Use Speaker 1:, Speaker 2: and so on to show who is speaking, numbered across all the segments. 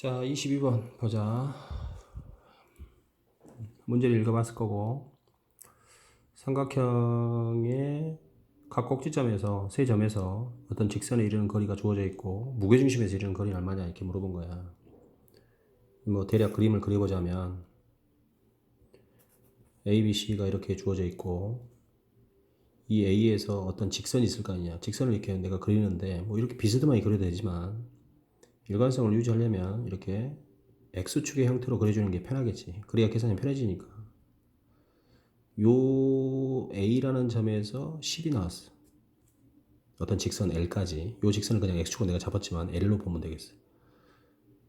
Speaker 1: 자, 22번 보자. 문제를 읽어봤을 거고, 삼각형의 각 꼭지점에서, 세 점에서 어떤 직선에 이르는 거리가 주어져 있고, 무게중심에서 이르는 거리는 얼마냐, 이렇게 물어본 거야. 뭐, 대략 그림을 그려보자면, A, B, C가 이렇게 주어져 있고, 이 A에서 어떤 직선이 있을 거 아니냐. 직선을 이렇게 내가 그리는데, 뭐, 이렇게 비스듬하게 그려도 되지만, 일관성을 유지하려면 이렇게 X축의 형태로 그려주는 게 편하겠지. 그래야 계산이 편해지니까. 요 A라는 점에서 10이 나왔어. 어떤 직선 L까지. 요 직선을 그냥 X축으로 내가 잡았지만 L로 보면 되겠어.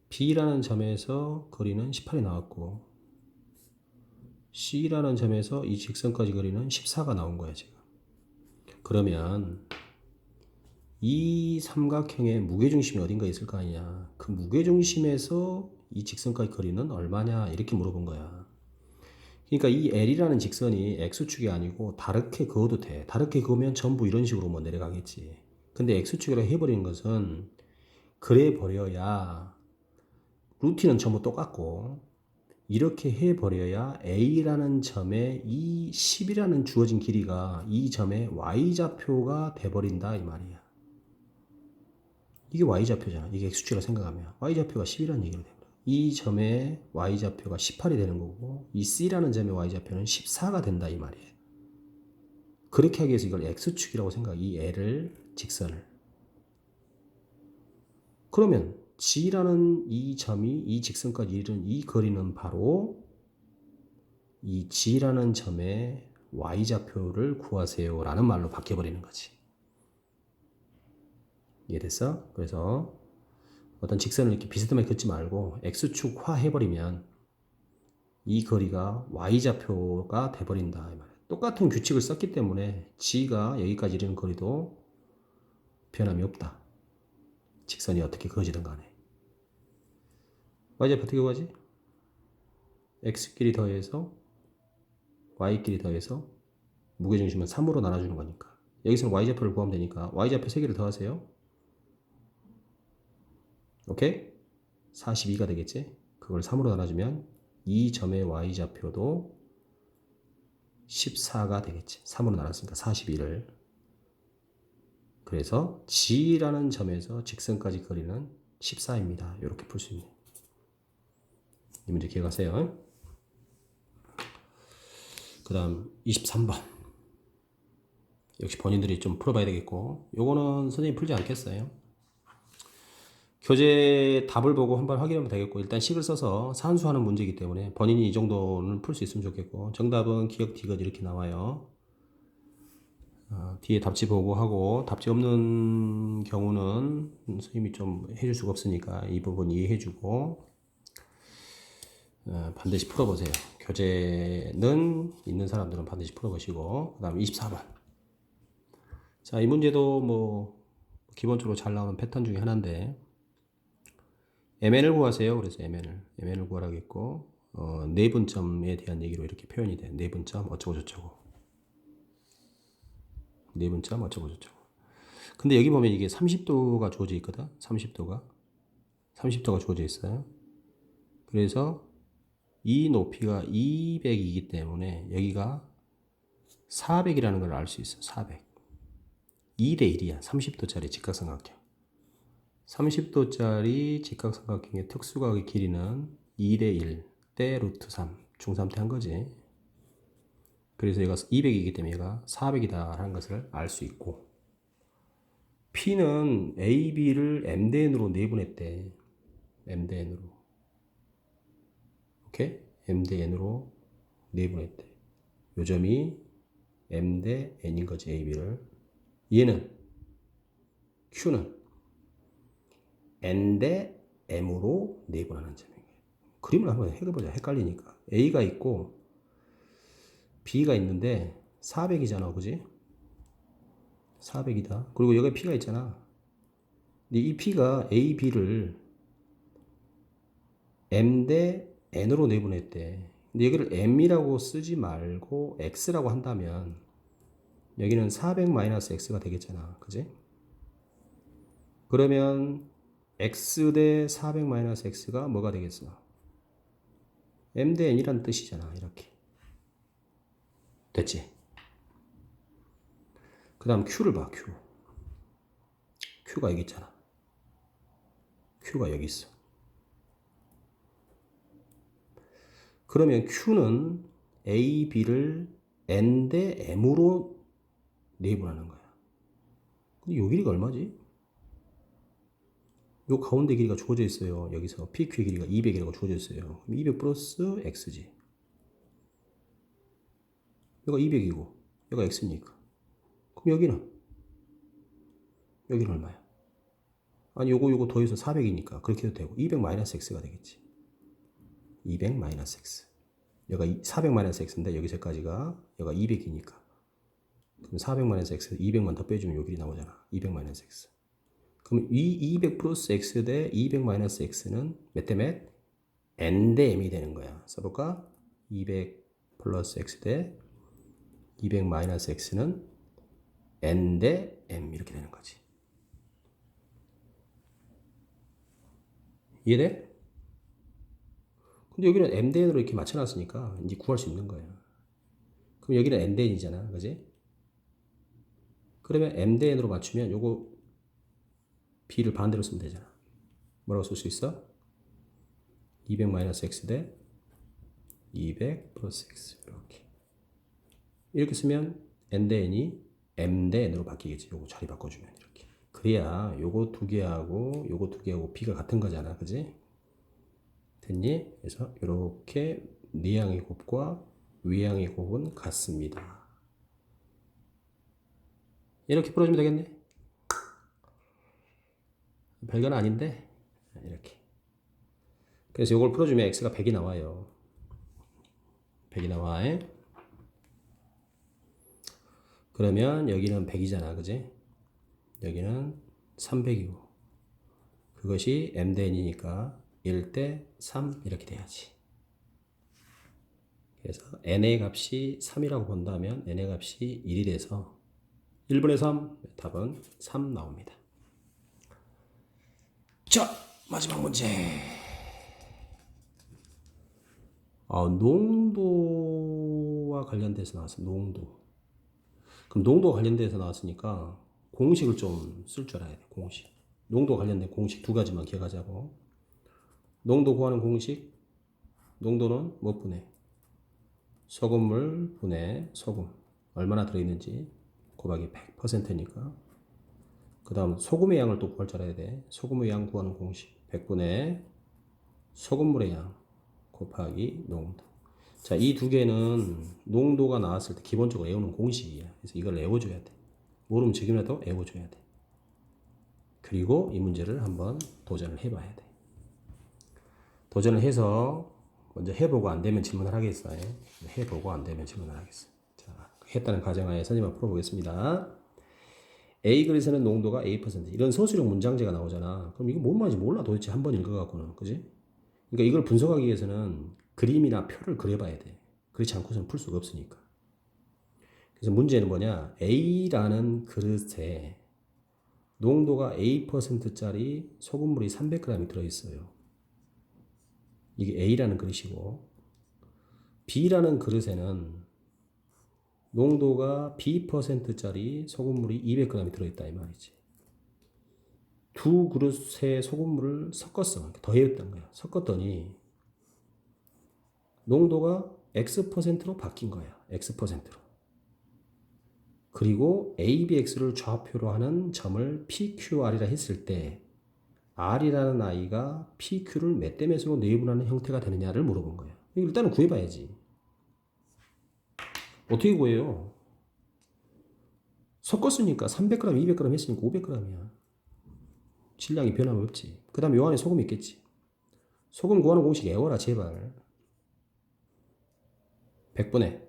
Speaker 1: B라는 점에서 거리는 18이 나왔고, C라는 점에서 이 직선까지 거리는 14가 나온 거야, 지금. 그러면 이 삼각형의 무게중심이 어딘가에 있을 거 아니냐. 그 무게중심에서 이 직선까지 거리는 얼마냐 이렇게 물어본 거야. 그러니까 이 L이라는 직선이 X축이 아니고 다르게 그어도 돼. 다르게 그으면 전부 이런 식으로 뭐 내려가겠지. 근데 X축이라 해버리는 것은 그래 버려야 루틴은 전부 똑같고 이렇게 해버려야 A라는 점에 이 10이라는 주어진 길이가 이 점의 Y좌표가 돼버린다 이 말이야. 이게 y좌표잖아. 이게 x축이라 생각하면 y좌표가 10이라는 얘기를 됩니다. 이 점의 y좌표가 18이 되는 거고 이 c라는 점의 y좌표는 14가 된다 이 말이에요. 그렇게 하기 위해서 이걸 x축이라고 생각. 이 l을 직선을. 그러면 g라는 이 점이 이 직선까지 이르는 이 거리는 바로 이 g라는 점의 y좌표를 구하세요라는 말로 바뀌어 버리는 거지. 이해됐어? 그래서 어떤 직선을 이렇게 비스듬하게 긋지 말고 x축화 해버리면 이 거리가 y좌표가 돼버린다. 똑같은 규칙을 썼기 때문에 g가 여기까지 이르는 거리도 변함이 없다. 직선이 어떻게 그어지든 간에 y좌표 어떻게 구하지? x끼리 더해서 y끼리 더해서 무게중심은 3으로 나눠주는 거니까 여기서는 y좌표를 구하면 되니까 y좌표 3개를 더하세요 오케이? 42가 되겠지? 그걸 3으로 나눠주면 이 점의 y좌표도 14가 되겠지. 3으로 나눴으니까 42를. 그래서 G라는 점에서 직선까지 거리는 14입니다. 이렇게 풀 수 있네. 이 문제 기억하세요. 그 다음 23번. 역시 본인들이 좀 풀어봐야 되겠고, 요거는 선생님이 풀지 않겠어요. 교재 답을 보고 한번 확인하면 되겠고 일단 식을 써서 산수하는 문제이기 때문에 본인이 이 정도는 풀 수 있으면 좋겠고 정답은 기억 디귿 이렇게 나와요. 어, 뒤에 답지 보고 하고 답지 없는 경우는 선생님이 좀 해줄 수가 없으니까 이 부분 이해해주고 어, 반드시 풀어보세요. 교재는 있는 사람들은 반드시 풀어보시고 그 다음 24번. 자 이 문제도 뭐 기본적으로 잘 나오는 패턴 중에 하나인데 MN을 구하세요. 그래서 MN을 MN을 구하라겠고 어, 내분점에 대한 얘기로 이렇게 표현이 돼. 내분점 어쩌고 저쩌고. 내분점 어쩌고 저쩌고. 근데 여기 보면 이게 30도가 주어져 있거든. 30도가 30도가 주어져 있어요. 그래서 이 높이가 200이기 때문에 여기가 400이라는 걸 알 수 있어. 400. 2대 1이야. 30도짜리 직각삼각형. 30도짜리 직각삼각형의 특수각의 길이는 2대 1대 루트 3 중3 때 한 거지. 그래서 얘가 200이기 때문에 얘가 400이다 라는 것을 알 수 있고 P는 AB를 M대N으로 내분했대. M대N으로. 오케이? M대N으로 내분했대. 요점이 M 대 N인 거지, AB를. 얘는 Q는 n 대 m으로 내분하는 점이에요. 그림을 한번 해보자. 헷갈리니까. a가 있고 b가 있는데 400이잖아, 그지? 400이다. 그리고 여기 p가 있잖아. 근데 이 p가 a, b를 m 대 n으로 내분했대. 근데 여기를 m이라고 쓰지 말고 x라고 한다면 여기는 400-x가 되겠잖아. 그지? 그러면 x 대 400 마이너스 x가 뭐가 되겠어? m 대 n이란 뜻이잖아. 이렇게. 됐지? 그 다음 q를 봐, q. q가 여기 있잖아. q가 여기 있어. 그러면 q는 a, b를 n 대 m으로 내분하는 거야. 근데 요 길이가 얼마지? 요 가운데 길이가 주어져 있어요. 여기서 PQ의 길이가 200이라고 주어져 있어요. 그럼 200 플러스 X지. 여기가 200이고, 여기가 X니까. 그럼 여기는? 여기는 얼마야? 아니, 요거, 요거 더해서 400이니까. 그렇게 해도 되고, 200 마이너스 X가 되겠지. 200 마이너스 X. 여기가 400 마이너스 X인데, 여기서까지가, 여기가 200이니까. 그럼 400 마이너스 X, 200만 더 빼주면 요 길이 나오잖아. 200 마이너스 X. 그럼 이 200 플러스 x 대 200 마이너스 x는 몇 대 몇? n 대 m이 되는 거야. 써볼까? 200 플러스 x 대 200 마이너스 x는 n 대 m 이렇게 되는 거지. 이해돼? 근데 여기는 m 대 n으로 이렇게 맞춰놨으니까 이제 구할 수 있는 거야. 그럼 여기는 n 대 n이잖아. 그지? 그러면 m 대 n으로 맞추면 요거 b를 반대로 쓰면 되잖아. 뭐라고 쓸 수 있어? 200 마이너스 x 대 200 플러스 x 이렇게 이렇게 쓰면 n 대 n이 m 대 n으로 바뀌겠지. 요거 자리 바꿔주면 이렇게. 그래야 요거 두 개하고 요거 두 개하고 b가 같은 거잖아, 그지? 됐니? 그래서 이렇게 내양의 곱과 외양의 곱은 같습니다. 이렇게 풀어주면 되겠네. 별건 아닌데. 이렇게. 그래서 이걸 풀어주면 x가 100이 나와요. 100이 나와 그러면 여기는 100이잖아 그지? 여기는 300이고. 그것이 m 대 n이니까 1 대 3 이렇게 돼야지. 그래서 n의 값이 3이라고 본다면 n의 값이 1이 돼서 1분의 3 답은 3 나옵니다 자, 마지막 문제. 아, 농도와 관련돼서 나왔어. 농도. 그럼 농도 관련돼서 나왔으니까 공식을 좀 쓸 줄 알아야 돼. 공식. 농도 관련된 공식 두 가지만 기억하자고. 농도 구하는 공식. 농도는 뭐 분해? 소금물 분해 소금. 얼마나 들어있는지 곱하기 100%니까 그 다음 소금의 양을 또 구할 줄 알아야 돼. 소금의 양 구하는 공식. 100분의 소금물의 양 곱하기 농도. 자, 이 두 개는 농도가 나왔을 때 기본적으로 외우는 공식이야. 그래서 이걸 외워줘야 돼. 모르면 지금이라도 외워줘야 돼. 그리고 이 문제를 한번 도전을 해봐야 돼. 도전을 해서 먼저 해보고 안 되면 질문을 하겠어요. 해보고 안 되면 질문을 하겠어. 자, 했다는 가정하에 선생님 풀어보겠습니다. A 그릇에는 농도가 A% 이런 서술형 문장제가 나오잖아. 그럼 이거 뭔 말인지 몰라 도대체 한 번 읽어갖고는 그지? 그러니까 이걸 분석하기 위해서는 그림이나 표를 그려봐야 돼. 그렇지 않고서는 풀 수가 없으니까. 그래서 문제는 뭐냐? A라는 그릇에 농도가 A%짜리 소금물이 300g이 들어있어요. 이게 A라는 그릇이고 B라는 그릇에는 농도가 B%짜리 소금물이 200g이 들어있다 이 말이지. 두 그릇의 소금물을 섞었어. 더했던 거야. 섞었더니 농도가 X%로 바뀐 거야. X%로. 그리고 ABX를 좌표로 하는 점을 PQR이라 했을 때 R이라는 아이가 PQ를 몇 대 몇으로 내분하는 형태가 되느냐를 물어본 거야. 일단은 구해봐야지. 어떻게 구해요? 섞었으니까 300g, 200g 했으니까 500g이야. 질량이 변함 없지. 그 다음에 요 안에 소금 있겠지. 소금 구하는 공식 외워라 제발. 100분의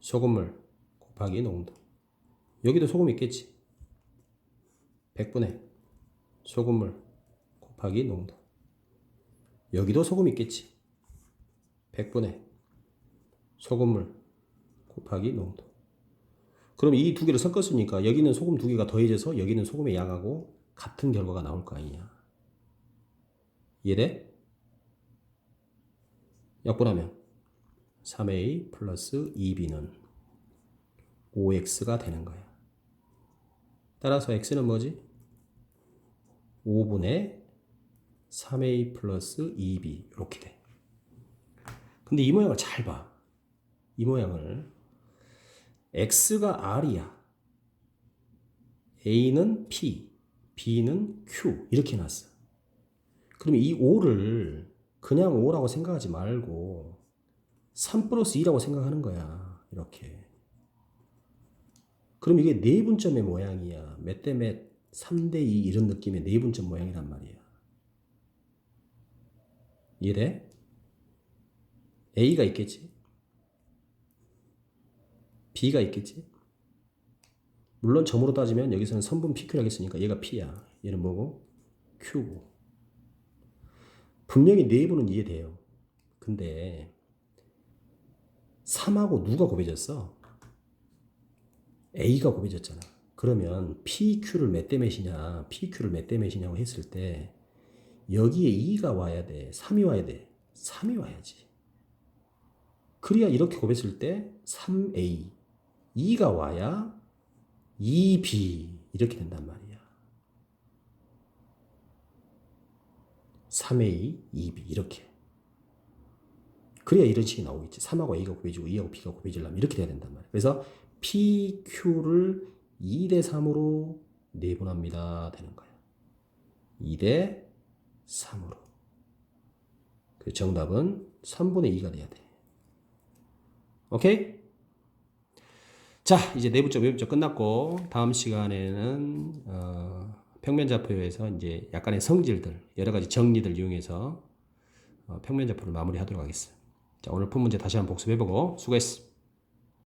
Speaker 1: 소금물 곱하기 농도. 여기도 소금 있겠지. 100분의 소금물 곱하기 농도. 여기도 소금 있겠지. 100분의 소금물 곱하기 농도. 그럼 이 두 개를 섞었으니까 여기는 소금 두 개가 더해져서 여기는 소금의 양하고 같은 결과가 나올 거 아니냐. 이해돼? 약분하면 3a 플러스 2b는 5x가 되는 거야. 따라서 x는 뭐지? 5분의 3a 플러스 2b 이렇게 돼. 근데 이 모양을 잘 봐. 이 모양을 x가 r이야. a는 p, b는 q 이렇게 놨어. 그럼 이 5를 그냥 5라고 생각하지 말고 3 플러스 2라고 생각하는 거야. 이렇게. 그럼 이게 네분점의 모양이야. 몇 대 몇, 3 대 2 이런 느낌의 네분점 모양이란 말이야. 이해돼? A가 있겠지? B가 있겠지? 물론 점으로 따지면 여기서는 선분 PQ라고 했으니까 얘가 P야. 얘는 뭐고? Q고. 분명히 네분은 이해돼요. 근데 3하고 누가 곱해졌어? A가 곱해졌잖아. 그러면 PQ를 몇 대 몇이냐, PQ를 몇 대 몇이냐고 했을 때 여기에 2가 와야 돼. 3이 와야 돼. 3이 와야지. 그래야 이렇게 곱했을 때 3A, 2가 와야 2B 이렇게 된단 말이야. 3A, 2B 이렇게. 그래야 이런 식이 나오겠지. 3하고 A가 곱해지고 2하고 B가 곱해지려면 이렇게 돼야 된단 말이야. 그래서 PQ를 2대 3으로 내분합니다. 되는 거야. 2대 3으로. 그 정답은 3분의 2가 돼야 돼. 오케이? 자, 이제 내부적 외부적 끝났고 다음 시간에는 어, 평면좌표에서 이제 약간의 성질들, 여러 가지 정리들 이용해서 어, 평면좌표를 마무리하도록 하겠습니다. 자, 오늘 푼 문제 다시 한번 복습해보고 수고했어.